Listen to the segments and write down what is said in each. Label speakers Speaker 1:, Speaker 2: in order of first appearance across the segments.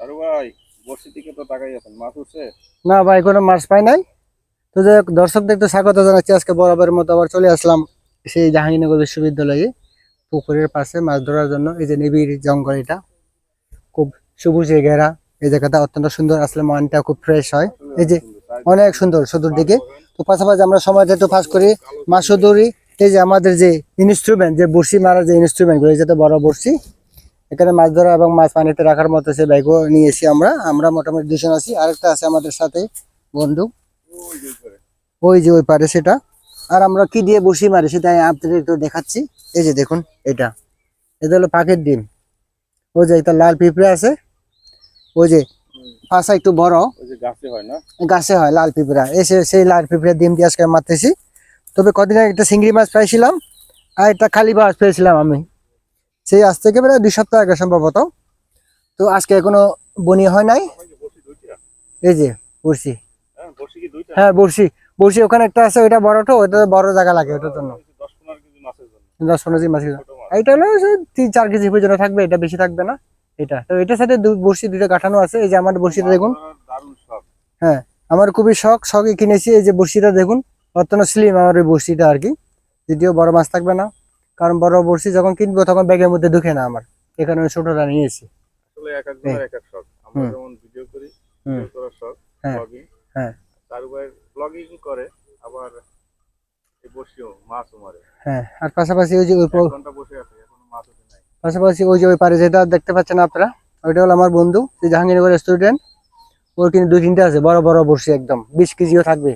Speaker 1: সারু ভাই বর্ষির দিকে তো তাকাই আছেন। মাছ উঠছে?
Speaker 2: না ভাই কোনো মাছ পাই নাই। তো যাই হোক, দর্শকদের তো স্বাগত জানাচ্ছি। আজকে বরাবরের মতো আবার চলে আসলাম সেই জাহাঙ্গীরনগর বিশ্ববিদ্যালয়ে পুকুরের পাশে মাছ ধরার জন্য। এই যে নিবিড় জঙ্গল এটা। খুব সবুজে ঘেরা। এই জায়গাটা অত্যন্ত সুন্দর। আসলে মনটা খুব ফ্রেশ হয়। এই যে অনেক সুন্দর সুদূর দিকে তো পাশাপাশি আমরা সময়টা একটু ফাঁস করি মাছ ধরি এই যে আমাদের যে ইনস্ট্রুমেন্ট যে বড়শি মারার যে ইনস্ট্রুমেন্টগুলো এই যাতে বড় বড়শি এখানে মাছ ধরা এবং মাছ পানিতে রাখার মতো সে ব্যাগও নিয়ে এসি আমরা। আমরা মোটামুটি দুজন আছি। আরেকটা আছে আমাদের সাথে বন্ধু।
Speaker 1: ওই যে
Speaker 2: ওই পারে সেটা। আর আমরা কি দিয়ে বসি মারি সেটা আপনাদের একটু দেখাচ্ছি। এই যে দেখুন এটা। এটা হলো পাখির ডিম। ওই যে একটা লাল পিঁপড়ে আছে। ওই যে পাশা একটু বড়।
Speaker 1: গাছে হয়
Speaker 2: লাল পিঁপড়া। এসে সেই লাল পিঁপড়ার ডিম দিয়ে আজকে মারতেছি। তবে কদিন আগে একটা চিংড়ি মাছ পাইছিলাম। আর একটা খালি মাছ পেয়েছিলাম আমি। সেই আজ থেকে প্রায় দুই সপ্তাহ আগে সম্ভবত। তো আজকে এখনও বনি হয় নাই। এই যে বসি
Speaker 1: হ্যাঁ
Speaker 2: বড়শি। বড়শি ওখানে একটা আছে, ওইটা বড় বড়টো ওইটা বড় জায়গা লাগে ওটার জন্য।
Speaker 1: দশ পনেরো কেজি মাছের জন্য।
Speaker 2: এইটা হলো তিন চার কেজি পর্যন্ত থাকবে, এটা বেশি থাকবে না, এটা। তো এটার সাথে বড়শি দুটো কাঠানো আছে, এই যে আমার বড়শিটা দেখুন। হ্যাঁ আমার খুবই শখ, শখে কিনেছি এই যে বড়শিটা দেখুন। অত্যন্ত স্লিম আমার ওই বড়শিটা আর কি। যদিও বড় মাছ থাকবে না। কারণ বড় বড়শি যখন কিনবো তখন ব্যাগের মধ্যে ঢুকে না আমার। এখানে আমি ছোটটা নিয়েছি।
Speaker 1: আসলে এক একজনের এক এক শখ। আমরা যেমন ভিডিও করি ভিডিও করার শখ
Speaker 2: হ্যাঁ,
Speaker 1: ব্লগিং
Speaker 2: হ্যাঁ।
Speaker 1: ব্লগিং করে আবার এই বসিও মাছও মারে।
Speaker 2: হ্যাঁ আর পাশাপাশি ওই যে ওই
Speaker 1: ঘণ্টা বসে আছে এখনও মাছ ওঠে নাই।
Speaker 2: পাশাপাশি ওই যে ওই পারে যেটা দেখতে পাচ্ছেন আপনারা ওইটা হলো আমার বন্ধু যে জাহাঙ্গীরনগর স্টুডেন্ট ওর কিন্তু দুই তিনটা আছে বড় বড় বড়শি একদম বিশ কেজিও থাকবে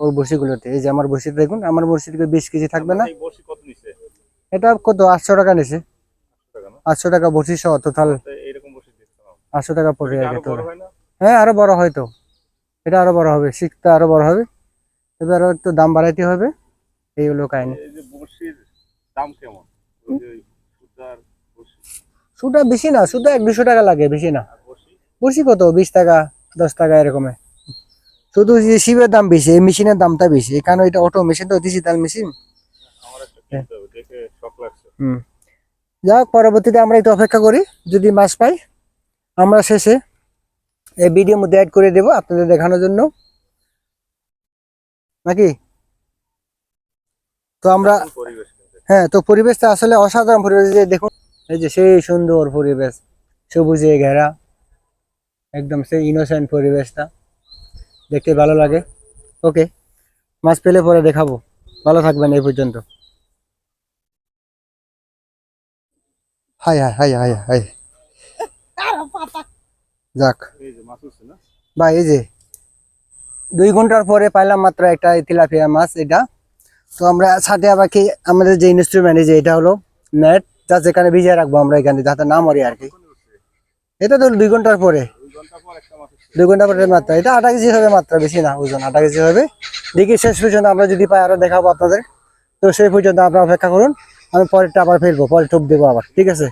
Speaker 2: ওর বড়শিগুলোতে। এই যে আমার বড়শিটা দেখুন আমার বড়শি থেকে বিশ কেজি থাকবে না। এটা কত? আটশো টাকা নিছে। আটশো টাকা বড়শি সহ টোটাল
Speaker 1: তো বসে
Speaker 2: আটশো টাকা পড়ে আর আরও
Speaker 1: বড়। হয় না?
Speaker 2: হ্যাঁ আরও বড় হয়তো এটা আরও বড় হবে শিখতে আরও বড় হবে। তবে আরও একটু দাম বাড়াইতে হবে। এই হলো কাহিনী।
Speaker 1: বসি
Speaker 2: সুটা বেশি না সুটা এক দুশো টাকা লাগে বেশি না।
Speaker 1: বসি
Speaker 2: কত? বিশ টাকা দশ টাকা এরকমে। শুধু যে শিবের দাম বেশি এই মেশিনের দামটা বেশি। কারণ এটা অটো মেশিন তো ডিজিটাল মেশিন যাক পরবর্তীতে আমরা একটু অপেক্ষা করি যদি মাছ পাই আমরা শেষে এই ভিডিওর মধ্যে অ্যাড করে দেব আপনাদের দেখানোর জন্য। নাকি? তো আমরা হ্যাঁ তো পরিবেশটা আসলে অসাধারণ পরিবেশ। যে দেখুন এই যে সেই সুন্দর পরিবেশ সবুজে ঘেরা একদম সেই ইনোসেন্ট পরিবেশটা। দেখতে ভালো লাগে। ওকে মাছ পেলে পরে দেখাবো। ভালো থাকবেন এই পর্যন্ত। Hi hi hi hi hi. যাক। ভাই, এই যে দুই ঘণ্টার পরে পাইলাম মাত্র একটা তিলাপিয়া মাছ, এটা। তো আমরা সাথে আবার কি আমাদের যে ইনস্ট্রুমেন্ট যে এটা হলো নেট যা যেখানে ভিজিয়ে রাখব আমরা এখানে, যাতে না মরি আর কি। এটা তো দুই ঘণ্টার পরে।
Speaker 1: দুই ঘণ্টা পরে
Speaker 2: মাত্র। এটা আটা কেজি হবে মাত্র, বেশি না, ওজন আটা কেজি হবে। দেখি শেষ পর্যন্ত আমরা যদি পাই আরও দেখাবো আপনাদের। তো সেই পর্যন্ত আপনারা অপেক্ষা করুন। আমি পরেরটা আবার ফেলব পরে টোপ দেবো আবার ঠিক আছে?